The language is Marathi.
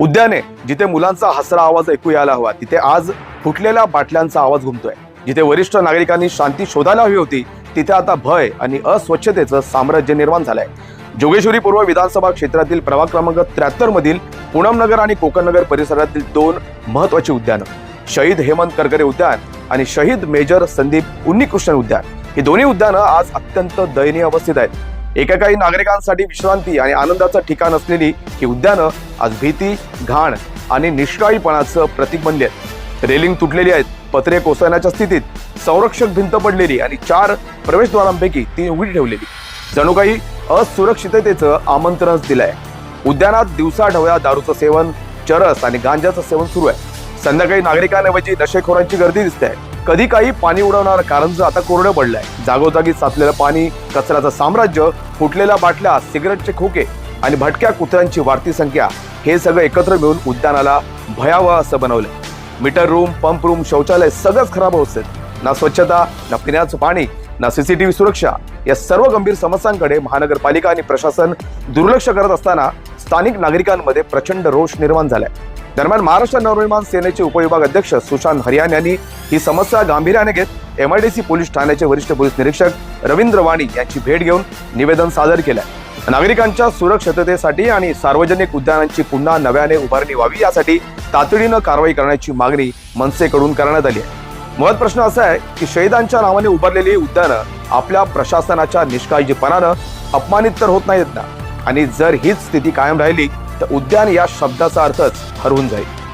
उद्याने जिथे मुलांचा हसरा आवाज ऐकू यायला हवा तिथे आज फुटलेल्या बाटल्यांचा आवाज घुमतोय. जिथे वरिष्ठ नागरिकांनी शांती शोधायला हवी होती तिथे आता भय आणि अस्वच्छतेचं साम्राज्य निर्माण झालंय. जोगेश्वरी पूर्व विधानसभा क्षेत्रातील प्रभाग क्रमांक त्र्याहत्तर मधील पूनम आणि कोकणनगर परिसरातील दोन महत्वाची उद्यानं शहीद हेमंत करकरे उद्यान आणि शहीद मेजर संदीप उन्नीकृष्णन उद्यान. ही दोन्ही उद्यानं आज अत्यंत दयनीय अवस्थेत आहेत. एका काही नागरिकांसाठी विश्रांती आणि आनंदाचं ठिकाण असलेली ही उद्यानं आज भीती घाण आणि निष्काळीपणाचं प्रतीक बनली आहेत रेलिंग तुटलेली आहेत पत्रे कोसळण्याच्या स्थितीत संरक्षक भिंत पडलेली आणि चार प्रवेशद्वारांपैकी ती उघडी ठेवलेली. जणू काही असुरक्षिततेचं आमंत्रणच दिलंय. उद्यानात दिवसा ढवळ्या दारूचं सेवन चरस आणि गांजाचं सेवन सुरू आहे. संध्याकाळी नागरिकांऐवजी नशेखोरांची गर्दी दिसते आहे. कधी काही पाणी उडवणार कारंज आता कोरडं पडलंय. जागोजागी साचलेलं पाणी कचऱ्याचं साम्राज्य फुटलेल्या बाटल्या सिगरेटचे खोके आणि भटक्या कुत्र्यांची वाढती संख्या हे सगळं एकत्र मिळून उद्यानाला भयावह असं बनवलंय. मीटर रूम पंप रूम शौचालय सगळंच खराब होत ना स्वच्छता ना पिण्याचं पाणी ना सीसीटीव्ही सुरक्षा या सर्व गंभीर समस्यांकडे महानगरपालिका आणि प्रशासन दुर्लक्ष करत असताना स्थानिक नागरिकांमध्ये प्रचंड रोष निर्माण झालाय. दरम्यान महाराष्ट्र नवनिर्माण सेनेचे उपविभाग अध्यक्ष सुशांत हरियाण यांनी ही समस्या गांभीर्याने घेत एमआयडीसी पोलीस ठाण्याचे वरिष्ठ पोलीस निरीक्षक रवींद्र वाणी यांची भेट घेऊन निवेदन सादर केलं नागरिकांच्या सुरक्षिततेसाठी आणि सार्वजनिक उद्यानांची पुन्हा नव्याने उभारणी व्हावी यासाठी तातडीनं कारवाई करण्याची मागणी मनसेकडून करण्यात आली आहे. मुळात प्रश्न असा आहे की शहीदांच्या नावाने उभारलेली उद्यानं आपल्या प्रशासनाच्या निष्काळजीपणानं अपमानित तर होत नाहीत ना. आणि जर हीच स्थिती कायम राहिली तर उद्यान या शब्दाचा अर्थच हरवून जाईल.